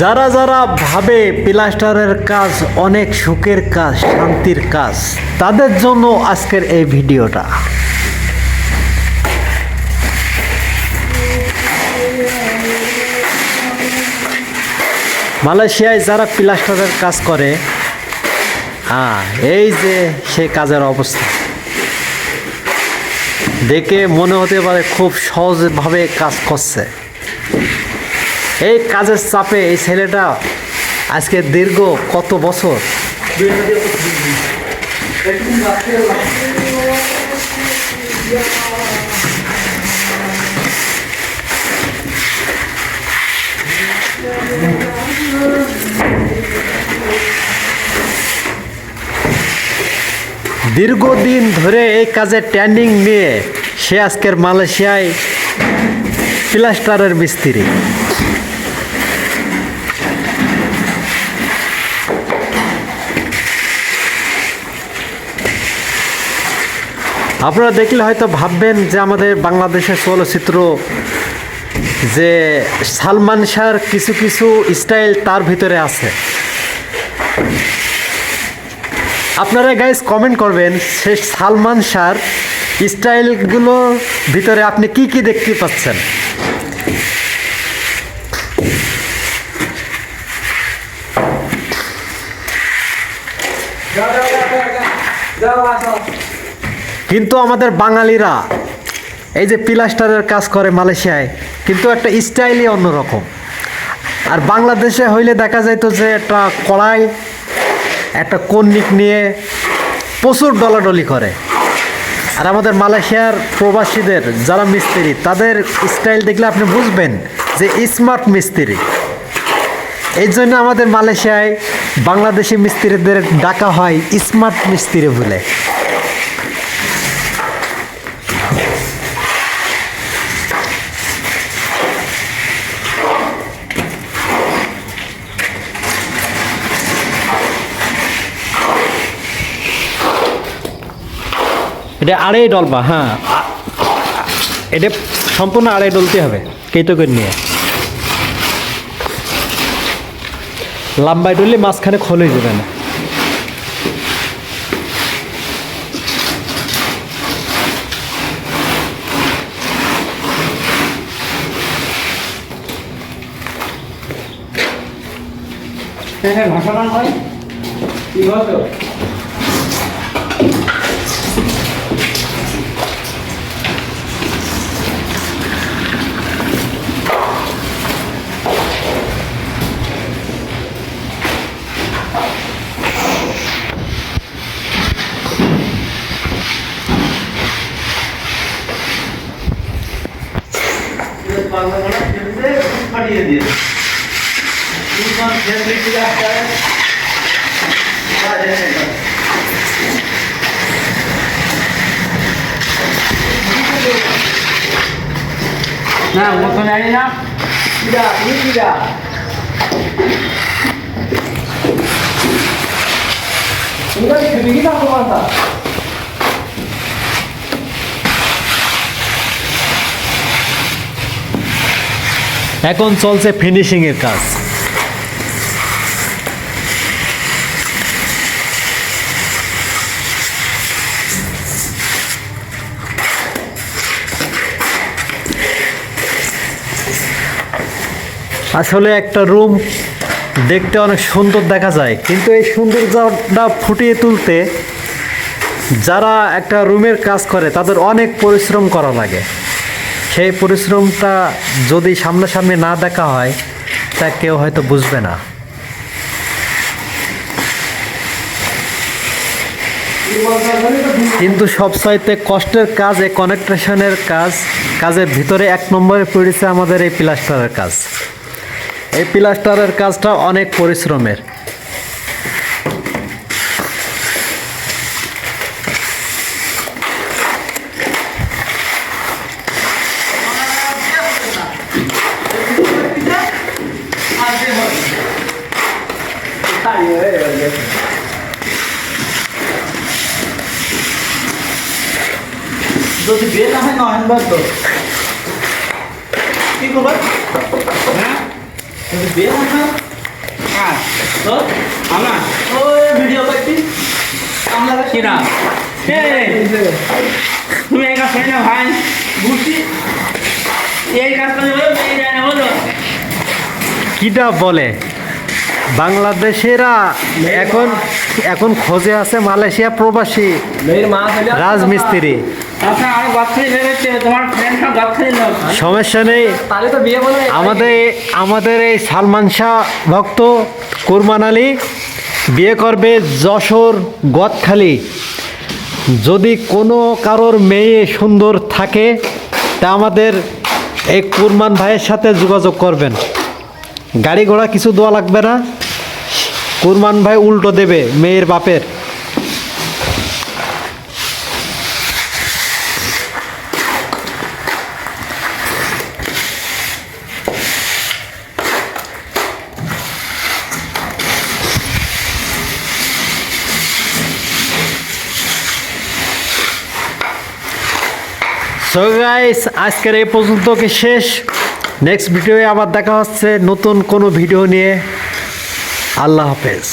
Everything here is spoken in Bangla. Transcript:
যারা যারা ভাবে প্লাস্টারের কাজ অনেক সুখের কাজ, শান্তির কাজ, তাদের জন্য আজকের এই ভিডিওটা। মালয়েশিয়ায় যারা প্লাস্টারের কাজ করে হ্যাঁ এই যে সে কাজের অবস্থা। দেখে মনে হতে পারে খুব সহজভাবে কাজ করছে। এই কাজের চাপে এই ছেলেটা আজকে দীর্ঘ কত বছর? দীর্ঘদিন ধরে এই কাজে ট্রেনিং নিয়ে সে আজকের মালয়েশিয়ায় প্লাস্টারের মিস্ত্রি। আপনারা দেখলে হয়তো ভাববেন যে আমাদের বাংলাদেশের চলচ্চিত্র যে সালমান শাহর কিছু কিছু স্টাইল তার ভিতরে আছে। আপনারা গাইজ কমেন্ট করবেন সে সালমান শাহর স্টাইলগুলোর ভিতরে আপনি কি কি দেখতে পাচ্ছেন? কিন্তু আমাদের বাঙালিরা এই যে প্লাস্টারের কাজ করে মালয়েশিয়ায়, কিন্তু একটা স্টাইলই অন্যরকম। আর বাংলাদেশে হইলে দেখা যাইতো যে একটা কড়াই একটা কন্নিক নিয়ে প্রচুর ডলাডলি করে। আর আমাদের মালয়েশিয়ার প্রবাসীদের, যারা মিস্ত্রি, তাদের স্টাইল দেখলে আপনি বুঝবেন যে স্মার্ট মিস্ত্রি। এই জন্য আমাদের মালয়েশিয়ায় বাংলাদেশি মিস্ত্রিদের ডাকা হয় স্মার্ট মিস্ত্রি বলে। এটা আড়াই ডলবা হ্যাঁ। এটা সম্পূর্ণ আড়াই ডলতে হবে, কেটো করে নিয়ে। লম্বাই ডললে মাঝখানে খোলে যাবে না। হ্যাঁ ভাষা হয়। কি হতো পাঠিয়ে দিয়ে দুজন ফ্যামিলি থেকে আসতে না মতো জানি না কিরা তুমি কিরা তোমরা কি কি কাজ এখন চলছে ফিনিশিংয়ের কাজ। আসলে একটা রুম দেখতে অনেক সুন্দর দেখা যায়, কিন্তু এই সৌন্দর্যটা ফুটিয়ে তুলতে যারা একটা রুমের কাজ করে, তাদের অনেক পরিশ্রম করা লাগে। সেই পরিশ্রমটা যদি সামনাসামনি না দেখা হয়, তা কেউ হয়তো বুঝবে না। কিন্তু সবচাইতে কষ্টের কাজ এই কনেকট্রেশনের কাজ, কাজের ভিতরে এক নম্বরে পড়েছে আমাদের এই প্লাস্টারের কাজ। এই প্লাস্টারের কাজটা অনেক পরিশ্রমের। যদি বিয়ে না হয় নভেম্বর তো। কি করব হ্যাঁ? যদি বিয়ে না হয় হ্যাঁ তো? আমরা? ওই ভিডিও করছি আমরা কিরা? তুমি এই কাজ করি না ভাই বুঝছি? এই কাজ করে এই যায় না বলো কিটা বলে? বাংলাদেশেরা এখন এখন খোঁজে আছে মালয়েশিয়া প্রবাসী রাজমিস্ত্রি। সমস্যা নেই। আমাদের আমাদের এই সালমান শাহ ভক্ত কুরমান আলী বিয়ে করবে যশোর গদখালি যদি কোনো কারোর মেয়ে সুন্দর থাকে, তা আমাদের এই কুরমান ভাইয়ের সাথে যোগাযোগ করবেন। গাড়ি ঘোড়া কিছু দোয়া লাগবে না। কুরমান ভাই উল্টো দেবে, মেয়ের বাপের। সো গাইস আজকের এই পর্যন্ত কি শেষ? নেক্সট ভিডিওয়ে আবার দেখা হচ্ছে নতুন কোনো ভিডিও নিয়ে। আল্লাহ হাফেজ।